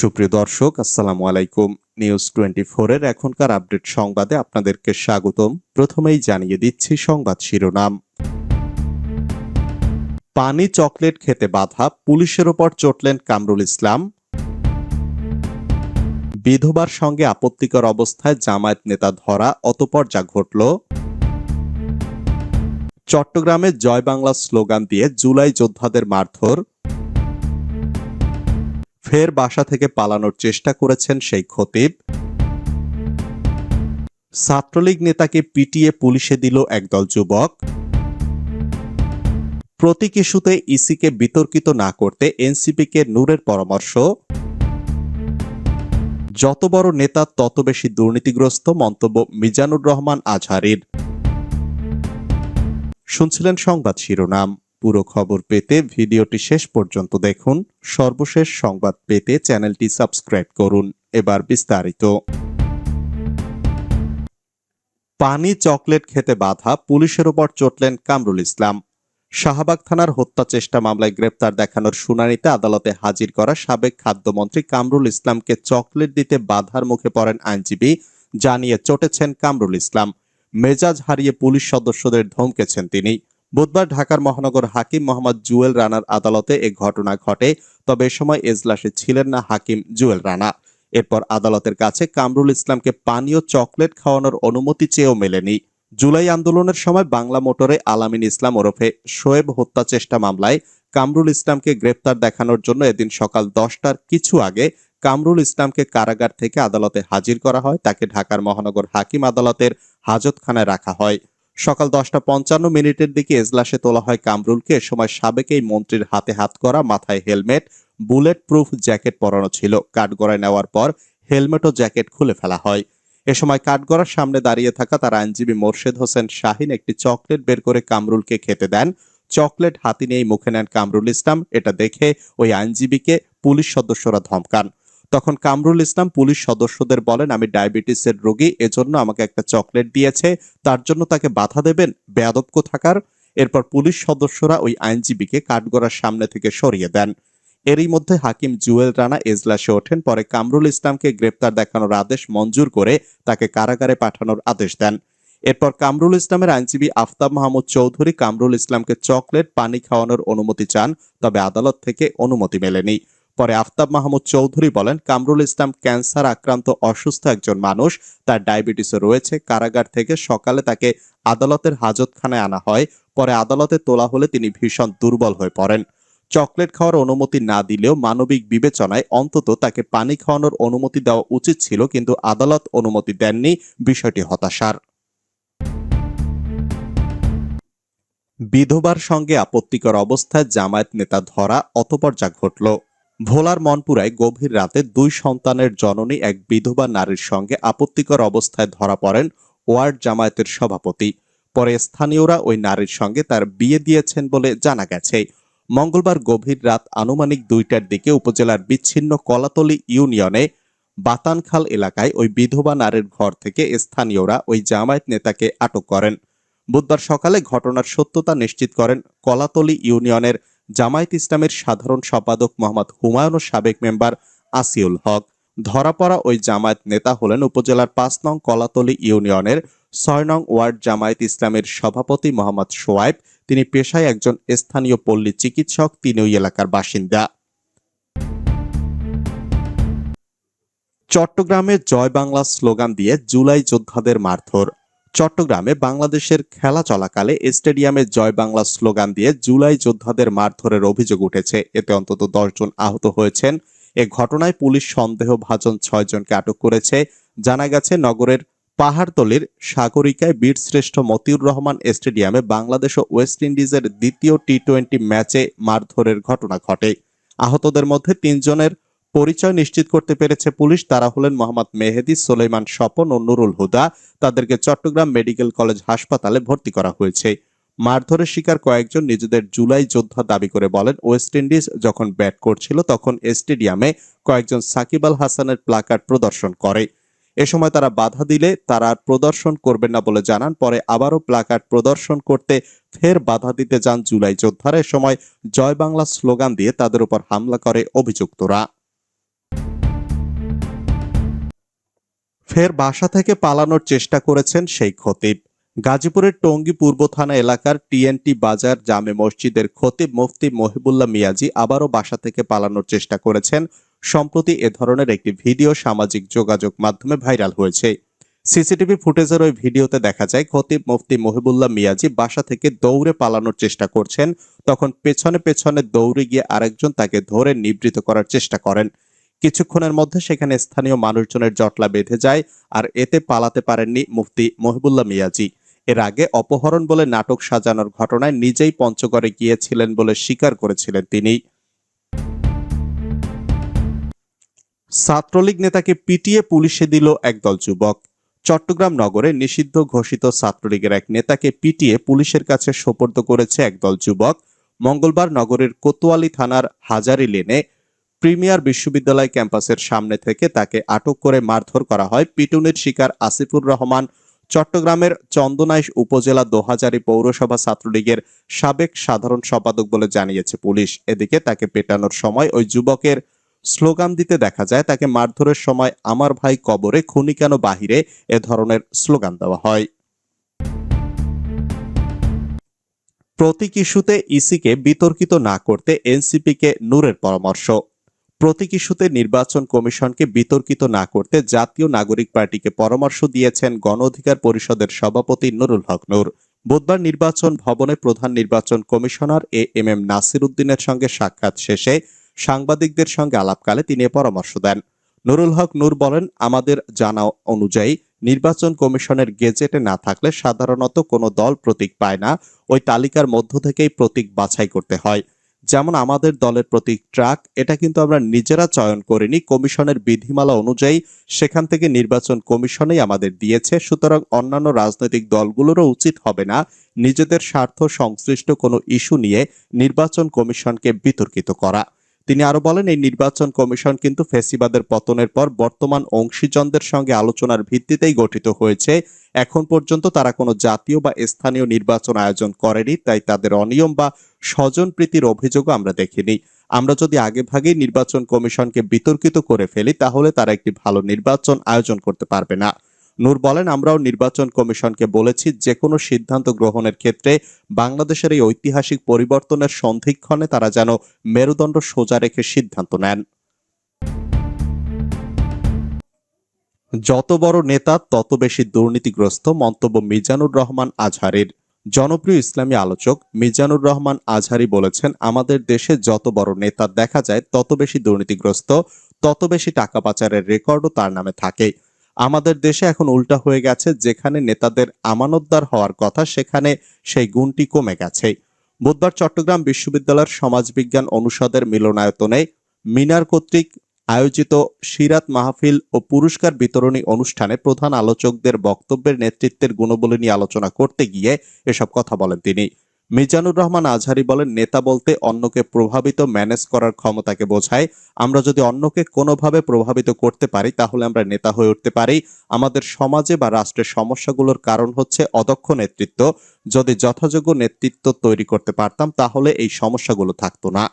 সুপ্রিয় দর্শক, আসসালামু আলাইকুম। নিউজ টোয়েন্টি এর এখনকার আপডেট সংবাদে আপনাদেরকে স্বাগতম। প্রথমেই জানিয়ে দিচ্ছি সংবাদ শিরোনাম। পানি চকলেট খেতে বাধা, পুলিশের ওপর চটলেন কামরুল ইসলাম। বিধবার সঙ্গে আপত্তিকর অবস্থায় জামায়াত নেতা ধরা, অতপর যা ঘটল। চট্টগ্রামে জয় বাংলা স্লোগান দিয়ে জুলাই যোদ্ধাদের মারধর। ফের বাসা থেকে পালানোর চেষ্টা করেছেন সেই খতিব। ছাত্রলীগ নেতাকে পিটিয়ে পুলিশে দিল একদল যুবক। প্রতীক ইস্যুতে ইসিকে বিতর্কিত না করতে এনসিপিকে নূরের পরামর্শ। যত বড় নেতা, তত বেশি দুর্নীতিগ্রস্ত মন্তব্য মিজানুর রহমান আজহারির। শুনছিলেন সংবাদ শিরোনাম। পুরো খবর পেতে ভিডিওটি শেষ পর্যন্ত দেখুন। সর্বশেষ সংবাদ পেতে চ্যানেলটি সাবস্ক্রাইব করুন। এবার বিস্তারিত। পানি, চকলেট খেতে বাধা, পুলিশের ওপর চটলেন কামরুল ইসলাম। শাহবাগ থানার হত্যা চেষ্টা মামলায় গ্রেপ্তার দেখানোর শুনানিতে আদালতে হাজির করা সাবেক খাদ্যমন্ত্রী কামরুল ইসলামকে চকলেট দিতে বাধার মুখে পড়েন আইনজীবী, জানিয়ে চটেছেন কামরুল ইসলাম। মেজাজ হারিয়ে পুলিশ সদস্যদের ধমকেছেন তিনি। বুধবার ঢাকার মহানগর হাকিম মোহাম্মদ জুয়েল রানার আদালতে এ ঘটনা ঘটে। তবে এ সময় এজলাসে ছিলেন না হাকিম জুয়েল রানা। এরপর আদালতের কাছে কামরুল ইসলামকে পানীয় চকলেট খাওয়ানোর অনুমতি চেয়েও মেলেনি। জুলাই আন্দোলনের সময় বাংলা মোটরে আলামিন ইসলাম ওরফে শোয়েব হত্যা চেষ্টা মামলায় কামরুল ইসলামকে গ্রেপ্তার দেখানোর জন্য এদিন সকাল দশটার কিছু আগে কামরুল ইসলামকে কারাগার থেকে আদালতে হাজির করা হয়। তাকে ঢাকার মহানগর হাকিম আদালতের হাজতখানায় রাখা হয়। সকাল দশটা পঞ্চান্ন মিনিটের দিকে এজলাসে তোলা হয় কামরুলকে। সময় সাবেক এই মন্ত্রীর হাতে হাত করা, মাথায় হেলমেট বুলেট প্রুফ জ্যাকেট পরানো ছিল। কাঠগড়ায় নেওয়ার পর হেলমেট ও জ্যাকেট খুলে ফেলা হয়। এ সময় কাঠগড়ার সামনে দাঁড়িয়ে থাকা তার আইনজীবী মোর্শেদ হোসেন শাহিন একটি চকলেট বের করে কামরুলকে খেতে দেন। চকলেট হাতি নিয়েই মুখে নেন কামরুল ইসলাম। এটা দেখে ওই আইনজীবীকে পুলিশ সদস্যরা ধমকান। তখন কামরুল ইসলাম পুলিশ সদস্যদের বলেন, আমি ডায়াবেটিসের রোগী, এজন্য আমাকে একটা চকলেট দিয়েছে, তার জন্য তাকে বাধা দেবেন বেয়াদব্য থাকার। এরপর পুলিশ সদস্যরা ওই আইনজীবীকে কাঠগড়ার সামনে থেকে সরিয়ে দেন। এরই মধ্যে হাকিম জুয়েল রানা এজলাসে ওঠেন, পরে কামরুল ইসলামকে গ্রেপ্তার দেখানোর আদেশ মঞ্জুর করে তাকে কারাগারে পাঠানোর আদেশ দেন। এরপর কামরুল ইসলামের আইনজীবী আফতাব মাহমুদ চৌধুরী কামরুল ইসলামকে চকলেট, পানি খাওয়ানোর অনুমতি চান, তবে আদালত থেকে অনুমতি মেলেনি। পরে আফতাব মাহমুদ চৌধুরী বলেন, কামরুল ইসলাম ক্যান্সার আক্রান্ত অসুস্থ একজন মানুষ, তার ডায়াবেটিসও রয়েছে, কারাগার থেকে সকালে তাকে আদালতের হাজতখানায় আনা হয়, পরে আদালতে তোলা হলে তিনি ভীষণ দুর্বল হয়ে পড়েন। চকলেট খাওয়ার অনুমতি না দিলেও মানবিক বিবেচনায় অন্তত তাকে পানি খাওয়ানোর অনুমতি দেওয়া উচিত ছিল, কিন্তু আদালত অনুমতি দেননি, বিষয়টি হতাশার। বিধবার সঙ্গে আপত্তিকর অবস্থায় জামায়াত নেতা ধরা অতপর যা ঘটল। ভোলার মনপুরায় গভীর রাতে দুই সন্তানের জননী এক বিধবা নারীর সঙ্গে আপত্তিকর অবস্থায় ধরা পড়েন ওয়ার্ড জামায়াতের সভাপতি। পরে স্থানীয়রা ওই নারীর সঙ্গে তার বিয়ে দিয়েছেন বলে জানা গেছে। মঙ্গলবার গভীর রাত আনুমানিক দুইটার দিকে উপজেলার বিচ্ছিন্ন কলাতলি ইউনিয়নে বাতানখাল এলাকায় ওই বিধবা নারীর ঘর থেকে স্থানীয়রা ওই জামায়াত নেতাকে আটক করেন। বুধবার সকালে ঘটনার সত্যতা নিশ্চিত করেন কলাতলি ইউনিয়নের জামায়াত ইসলামের সাধারণ সম্পাদক মোহাম্মদ হুমায়ুন ও সাবেক মেম্বার আসিউল হক ধরা পড়া ওই জামায়াত নেতা হলেন উপজেলার পাঁচ নং কলাতলি ইউনিয়নের ছয় নং ওয়ার্ড জামায়াত ইসলামের সভাপতি মোহাম্মদ সোয়াইব। তিনি পেশায় একজন স্থানীয় পল্লী চিকিৎসক, তিনি ওই এলাকার বাসিন্দা। চট্টগ্রামে জয় বাংলা স্লোগান দিয়ে জুলাই যোদ্ধাদের মারধর। চট্টগ্রামে বাংলাদেশের খেলা চলাকালে স্টেডিয়ামে জয় বাংলা স্লোগান দিয়ে জুলাই যোদ্ধাদের মারধরের অভিযোগ উঠেছে। এতে অন্তত দশজন আহত হয়েছেন। এ ঘটনায় পুলিশ সন্দেহভাজন ছয়জনকে আটক করেছে। জানা গেছে, নগরের পাহাড়তলির সাগরিকায় বীরশ্রেষ্ঠ মতিউর রহমান স্টেডিয়ামে বাংলাদেশ ও ওয়েস্ট ইন্ডিজের দ্বিতীয় টি টোয়েন্টি ম্যাচে মারধরের ঘটনা ঘটে। আহতদের মধ্যে তিনজনের পরিচয় নিশ্চিত করতে পেরেছে পুলিশ। তারা হলেন মোহাম্মদ মেহেদি সোলেমান স্বপন ও নুরুল হুদা। তাদেরকে চট্টগ্রাম মেডিকেল কলেজ হাসপাতালে ভর্তি করা হয়েছে। মারধরের শিকার কয়েকজন নিজেদের জুলাই যোদ্ধা দাবি করে বলেন, ওয়েস্ট ইন্ডিজ যখন ব্যাট করছিল, তখন স্টেডিয়ামে কয়েকজন সাকিব আল হাসানের প্লাকার্ড প্রদর্শন করে। এ সময় তারা বাধা দিলে তারা প্রদর্শন করবেন না বলে জানান। পরে আবারও প্লাকার্ড প্রদর্শন করতে ফের বাধা দিতে যান জুলাই যোদ্ধারা। এ সময় জয় বাংলা স্লোগান দিয়ে তাদের উপর হামলা করে অভিযুক্তরা। ফের বাসা থেকে পালানোর চেষ্টা করেছেন সেই খতিব। গাজীপুরের টঙ্গী পূর্ব থানা এলাকার টিএনটি বাজার জামে মসজিদের খতিব মুফতি মহিবুল্লাহ মিয়াজি আবারও বাসা থেকে পালানোর চেষ্টা করেছেন। সম্প্রতি এ ধরনের একটি ভিডিও সামাজিক যোগাযোগ মাধ্যমে ভাইরাল হয়েছে। সিসিটিভি ফুটেজের ওই ভিডিওতে দেখা যায়, খতিব মুফতি মহিবুল্লাহ মিয়াজি বাসা থেকে দৌড়ে পালানোর চেষ্টা করছেন। তখন পেছনে পেছনে দৌড়ে গিয়ে আরেকজন তাকে ধরে নিবৃত করার চেষ্টা করেন। কিছুক্ষণের মধ্যে সেখানে স্থানীয় মানুষজনের জটলা বেঁধে যায় আর এতে পালাতে পারেননি মুফতি মহিবুল্লাহ মিয়াজি। এর আগে অপহরণ বলে নাটক সাজানোর ঘটনায় নিজেই পঞ্চগড়ে গিয়েছিলেন বলে স্বীকার করেছিলেন তিনি। ছাত্রলীগ নেতাকে পিটিয়ে পুলিশে দিল একদল যুবক। চট্টগ্রাম নগরে নিষিদ্ধ ঘোষিত ছাত্রলীগের এক নেতাকে পিটিয়ে পুলিশের কাছে সোপর্দ করেছে একদল যুবক। মঙ্গলবার নগরের কোতোয়ালি থানার হাজারি লেনে প্রিমিয়ার বিশ্ববিদ্যালয় ক্যাম্পাসের সামনে থেকে তাকে আটক করে মারধর করা হয়। পিটুনির শিকার আসিফুর রহমান চট্টগ্রামের চন্দনাইশ উপজেলা দোহাজারি পৌরসভা ছাত্রলীগের সাবেক সাধারণ সম্পাদক বলে জানিয়েছে পুলিশ। এদিকে তাকে পেটানোর সময় ওই যুবকের স্লোগান দিতে দেখা যায়, তাকে মারধরের সময় আমার ভাই কবরে, খুনি কেন বাহিরে, এ ধরনের স্লোগান দেওয়া হয়। প্রতীক ইস্যুতে ইসিকে বিতর্কিত না করতে এনসিপিকে নূরের পরামর্শ। প্রতীক ইস্যুতে নির্বাচন কমিশনকে বিতর্কিত না করতে জাতীয় নাগরিক পার্টিকে পরামর্শ দিয়েছেন গণ অধিকার পরিষদের সভাপতি নুরুল হক নূর। বুধবার নির্বাচন ভবনে প্রধান নির্বাচন commissioner A M M Nasir উদ্দিনের সঙ্গে সাক্ষাৎ শেষে সাংবাদিকদের সঙ্গে আলাপকালে তিনি পরামর্শ দেন। নুরুল হক নূর বলেন, আমাদের জানা অনুযায়ী নির্বাচন কমিশনের গেজেটে না থাকলে সাধারণত কোনো দল প্রতীক পায় না। ওই তালিকার মধ্য থেকেই প্রতীক বাছাই করতে হয়। যেমন আমাদের দলের প্রতীক ট্রাক, এটা কিন্তু আমরা নিজেরা চয়ন করিনি, কমিশনের বিধিমালা অনুযায়ী সেখান থেকে নির্বাচন কমিশনেই আমাদের দিয়েছে, সুতরাং অন্যান্য রাজনৈতিক দলগুলোরও উচিত হবে না নিজেদের স্বার্থ সংশ্লিষ্ট কোনো ইস্যু নিয়ে নির্বাচন কমিশনকে বিতর্কিত করা। তিনি আরও বলেন, এই নির্বাচন কমিশন কিন্তু ফেসিবাদের পতনের পর বর্তমান অংশীজনদের সঙ্গে আলোচনার ভিত্তিতেই গঠিত হয়েছে। এখন পর্যন্ত তারা কোনো জাতীয় বা স্থানীয় নির্বাচন আয়োজন করেনি, তাই তাদের অনিয়ম বা স্বজনপ্রীতির অভিযোগও আমরা দেখিনি। আমরা যদি আগে ভাগেই নির্বাচন কমিশনকে বিতর্কিত করে ফেলি, তাহলে তারা একটি ভালো নির্বাচন আয়োজন করতে পারবে না। নূর বলেন, আমরাও নির্বাচন কমিশনকে বলেছি যে কোনো সিদ্ধান্ত গ্রহণের ক্ষেত্রে বাংলাদেশের এই ঐতিহাসিক পরিবর্তনের সন্ধিক্ষণে তারা যেন মেরুদণ্ড সোজা রেখে সিদ্ধান্ত নেন। যত বড় নেতা, তত বেশি দুর্নীতিগ্রস্ত, মন্তব্য মিজানুর রহমান আজহারের। জনপ্রিয় ইসলামী আলোচক মিজানুর রহমান আজহারি বলেছেন, আমাদের দেশে যত বড় নেতা দেখা যায়, তত বেশি দুর্নীতিগ্রস্ত, তত বেশি টাকা পাচারের রেকর্ডও তার নামে থাকে। আমাদের দেশে এখন উল্টা হয়ে গেছে, যেখানে নেতাদের আমানতদার হওয়ার কথা, সেখানে সেই গুণটি কমে গেছে। বুধবার চট্টগ্রাম বিশ্ববিদ্যালয়ের সমাজবিজ্ঞান অনুষদের মিলনায়তনে মিনার কর্তৃক আয়োজিত সিরাত মাহফিল ও পুরস্কার বিতরণী অনুষ্ঠানে প্রধান আলোচকদের বক্তব্যের নেতৃত্বের গুণবলী নিয়ে আলোচনা করতে গিয়ে এসব কথা বলেন তিনি। মিজানুর রহমান আজহারি বলেন, নেতা বলতে অন্যকে প্রভাবিত ম্যানেজ করার ক্ষমতাকে বোঝায়। আমরা যদি অন্যকে কোনোভাবে প্রভাবিত করতে পারি, তাহলে আমরা নেতা হয়ে উঠতে পারি। আমাদের সমাজে বা রাষ্ট্রের সমস্যাগুলোর কারণ হচ্ছে অদক্ষ নেতৃত্ব। যদি যথাযোগ্য নেতৃত্ব তৈরি করতে পারতাম, তাহলে এই সমস্যাগুলো থাকতো না।